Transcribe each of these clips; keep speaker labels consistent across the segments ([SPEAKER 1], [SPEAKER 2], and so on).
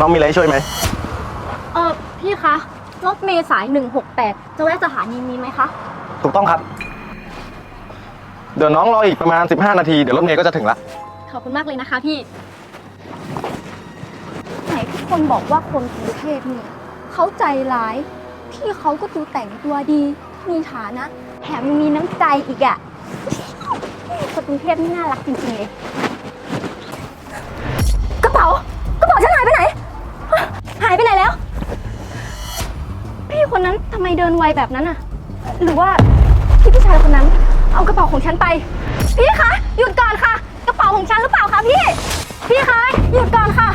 [SPEAKER 1] น้องมีอะไรให้ช่วยไหม
[SPEAKER 2] เออพี่คะรถเมย์สาย 168 จะแวะสถานีนี้ไหมคะ
[SPEAKER 1] ถูกต้องครับ เดี๋ยวน้องรออีกประมาณ 15 นาที เดี๋ยวรถเมย์ก็จะถึงละ
[SPEAKER 2] ขอบคุณมากเลยนะคะพี่ ไหนทุกคนบอกว่าคนกรุงเทพเนี่ยเขาใจร้าย พี่เขาก็ดูแต่งตัวดี มีฐานะ แถมยังมีน้ำใจอีกอะ่ะคนกรุงเทพนี่น่ารักจริงๆเลยกระเป๋า เดินไวแบบนั้นอะหรือว่าพี่ผู้ชายคนนั้น เอากระเป๋าของฉันไป พี่คะหยุดก่อนค่ะ กระเป๋าของฉันหรือเปล่าคะพี่ พี่คะหยุดก่อนค่ะ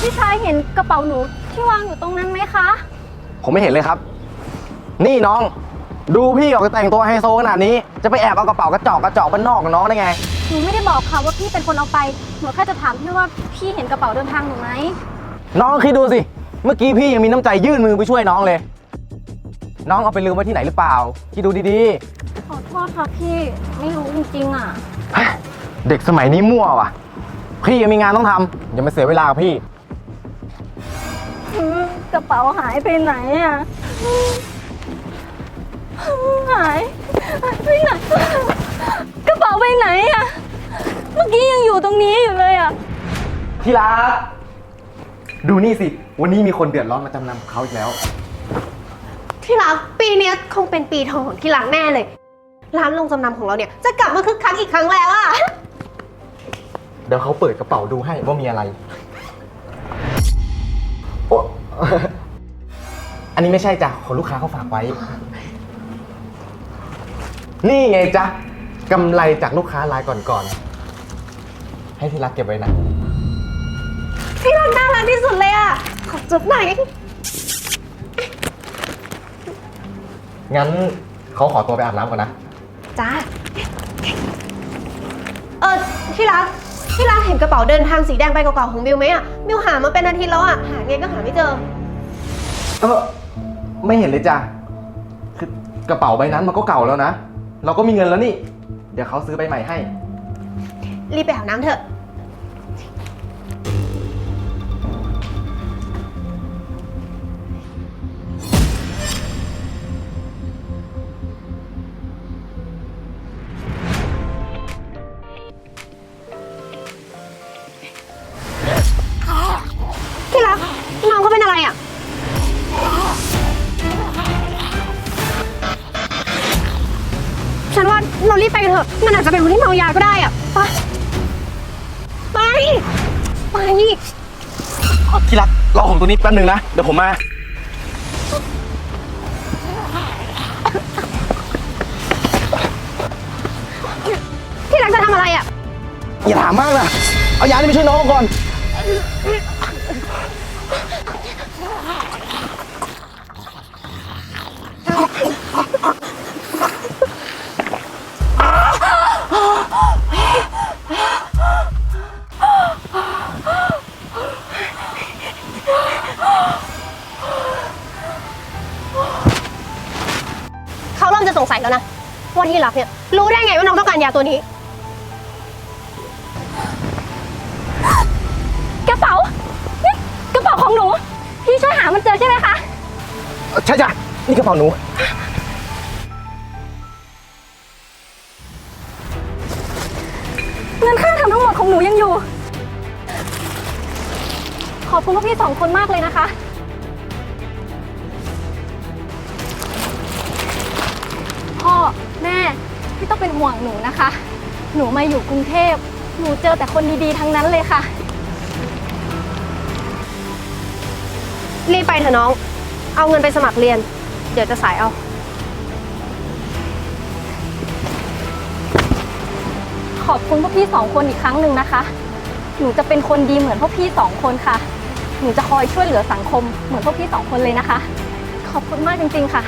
[SPEAKER 2] พี่ชายเห็นกระเป๋าหนูที่วางอยู่ตรงนั้นไหมคะ
[SPEAKER 1] ผมไม่เห็นเลยครับ นี่น้อง ดูพี่ออกจะแต่งตัวไฮโซขนาดนี้ จะไปแอบเอากระเป๋ากระจอกกระจอกบ้านนอกกับน้องได้ไง
[SPEAKER 2] หนูไม่ได้บอกค่ะว่าพี่เป็นคนเอาไป หนูแค่จะถามพี่ว่าพี่เห็นกระเป๋าเดินทางหนูไหม
[SPEAKER 1] น้องคิดดูสิ เมื่อกี้พี่ยังมีน้ำใจยื่นมือไปช่วยน้องเลย น้องเอาไปลืมไว้ที่ไหนหรือเปล่า คิดดูดี
[SPEAKER 2] ขอโทษค่ะพี่ไม่รู้จริงๆอะ
[SPEAKER 1] ๆเฮ้ยเด็กสมัยนี้มั่วว่ะ พี่ยังมีงานต้องทำอย่ามาเสียเวลากับพี่
[SPEAKER 2] กระเป๋าหายไปไหนอะ หายหายไปไหนกระเป๋าไปไหนอะ เมื่อกี้ยังอยู่ตรงนี้อยู่เลยอะ
[SPEAKER 1] ที่รักดูนี่สิ วันนี้มีคนเดือดร้อนมาจำนำเขาอีกแล้ว
[SPEAKER 3] ที่รักปีเนี้ยคงเป็นปีทองของที่รักแน่เลย ร้านลงจำนำของเราเนี่ยจะกลับมาคึกคักอีกครั้งแล้วอะ
[SPEAKER 1] เดี๋ยวเขาเปิดกระเป๋าดูให้ว่ามีอะไรโอ้ อันนี้ไม่ใช่จ้ะคนลูกค้าเขาฝากไว้ นี่ไงจ๊ะกำไรจากลูกค้ารายก่อนๆให้ที่รักเก็บไว้นะ
[SPEAKER 3] ที่รักน่ารักที่สุดเลยอะขอจุ๊บหน่อย
[SPEAKER 1] งั้นเขาขอตัวไปอาบน้ำก่อนนะ
[SPEAKER 3] จ้าเออที่รักที่รักเห็นกระเป๋าเดินทางสีแดงใบเก่าๆของมิวไหมอะมิวหามาเป็นอาทิตย์แล้วอะหาไงก็หาไม่เจอ
[SPEAKER 1] เออ ไม่เห็นเลยจ้ะ คือกระเป๋าใบนั้นมันก็เก่าแล้วนะ เราก็มีเงินแล้วนี่ เดี๋ยวเขาซื้อใบใหม่ให้
[SPEAKER 3] รีบไปอาบน้ำเถอะ เรารีบไปกันเถอะ มันอาจจะเป็นคนที่เมายาก็ได้อะไป ไป ไป
[SPEAKER 1] ที่รักรอผมตัวนี้แป๊บหนึงนะ เดี๋ยวผมมา
[SPEAKER 3] ที่รักจะทำอะไรอะ
[SPEAKER 1] อย่าถามมากนะ เอายานี่ไปช่วยน้องก่อน
[SPEAKER 3] จะสงสัยแล้วนะว่าที่รักเนี่ยรู้ได้ไงว่าน้องต้องการยาตัวนี้
[SPEAKER 2] กระเป๋านี่กระเป๋าของหนู พี่ช่วยหามันเจอใช่ไหมคะ
[SPEAKER 1] ใช่จ้ะนี่กระเป๋าหนู
[SPEAKER 2] เงินค่าทำทั้งหมดของหนูยังอยู่ ขอบคุณพวกพี่สองคนมากเลยนะคะ พี่ต้องเป็นห่วงหนูนะคะ หนูมาอยู่กรุงเทพ หนูเจอแต่คนดีๆทั้งนั้นเลยค่ะ
[SPEAKER 3] รีบไปเถอะน้อง เอาเงินไปสมัครเรียน เดี๋ยวจะสายเอา
[SPEAKER 2] ขอบคุณพวกพี่สองคนอีกครั้งหนึ่งนะคะ หนูจะเป็นคนดีเหมือนพวกพี่สองคนค่ะ หนูจะคอยช่วยเหลือสังคมเหมือนพวกพี่สองคนเลยนะคะ ขอบคุณมากจริง ๆ ค่ะ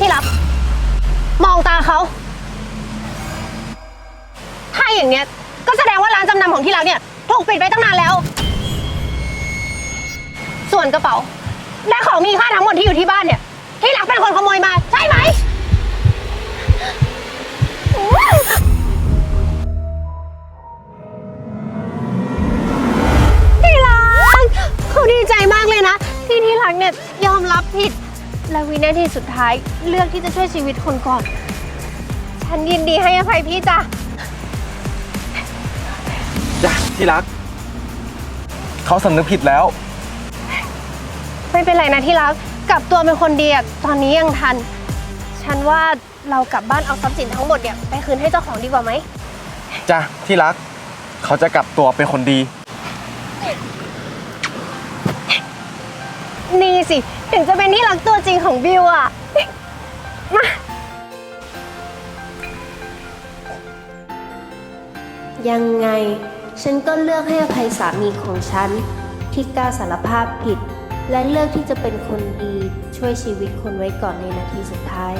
[SPEAKER 3] ที่รับ มองตาเขา ถ้าอย่างเนี้ย ก็แสดงว่าร้านจำนำของที่รักเนี่ย ถูกปิดไปตั้งนานแล้ว ส่วนกระเป๋า และของมีค่าทั้งหมดที่อยู่ที่บ้านเนี่ย ที่รักเป็นคนขโมยมา ใช่ไหม
[SPEAKER 4] ที่รักเขาดีใจมากเลยนะ ที่ที่รักเนี่ย
[SPEAKER 3] ย
[SPEAKER 4] อมรับผ
[SPEAKER 3] ิด นาทีสุดท้ายเลือกที่จะช่วยชีวิตคนก่อน ฉันยินดีให้อภัยพี่จ้ะ
[SPEAKER 1] จ้ะที่รัก เขาสำนึกผิดแล้ว
[SPEAKER 3] ไม่เป็นไรนะที่รัก กลับตัวเป็นคนดีอะตอนนี้ยังทัน ฉันว่าเรากลับบ้านเอาทรัพย์สินทั้งหมดเนี่ยไปคืนให้เจ้าของดีกว่าไหม
[SPEAKER 1] จ้ะที่รัก เขาจะกลับตัวเป็นคนดี
[SPEAKER 3] นี่สิ ถึงจะเป็นที่รักตัวจริงของบิวอะมา
[SPEAKER 4] ยังไง ฉันก็เลือกให้อภัยสามีของฉัน ที่กล้าสารภาพผิด และเลือกที่จะเป็นคนดีช่วยชีวิตคนไว้ก่อนในนาทีสุดท้าย